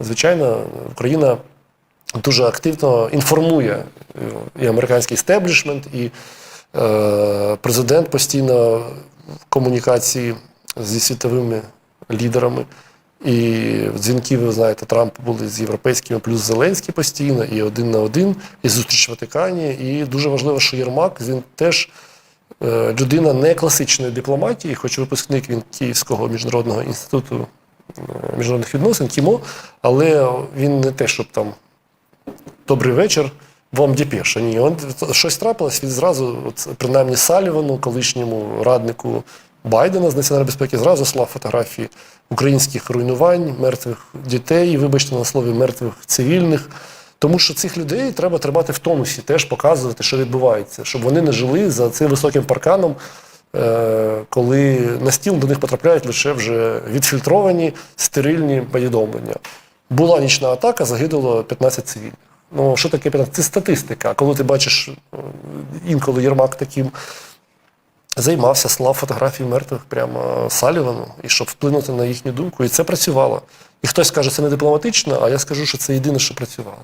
звичайно, Україна дуже активно інформує е, і американський стеблішмент, і е, президент постійно в комунікації зі світовими лідерами. І дзвінки, ви знаєте, Трампа були з європейськими, плюс Зеленський постійно, і один на один, і зустріч в Ватикані. І дуже важливо, що Єрмак він теж е, людина не класичної дипломатії, хоч випускник він Київського міжнародного інституту міжнародних відносин, КІМО, але він не те, щоб там добрий вечір. Вам депеша. Ні, он, щось трапилось, він зразу, от, принаймні Салівану, колишньому раднику Байдена з національної безпеки, зразу слав фотографії українських руйнувань, мертвих дітей, вибачте на слові, мертвих цивільних. Тому що цих людей треба тримати в тонусі, теж показувати, що відбувається, щоб вони не жили за цим високим парканом, коли на стіл до них потрапляють лише вже відфільтровані стерильні повідомлення. Була нічна атака, загинуло 15 цивільних. Ну, що таке 15? Це статистика. Коли ти бачиш е, інколи Єрмак таким займався, слав фотографії мертвих прямо Салівану, і щоб вплинути на їхню думку. І це працювало. І хтось каже, це не дипломатично, а я скажу, що це єдине, що працювало.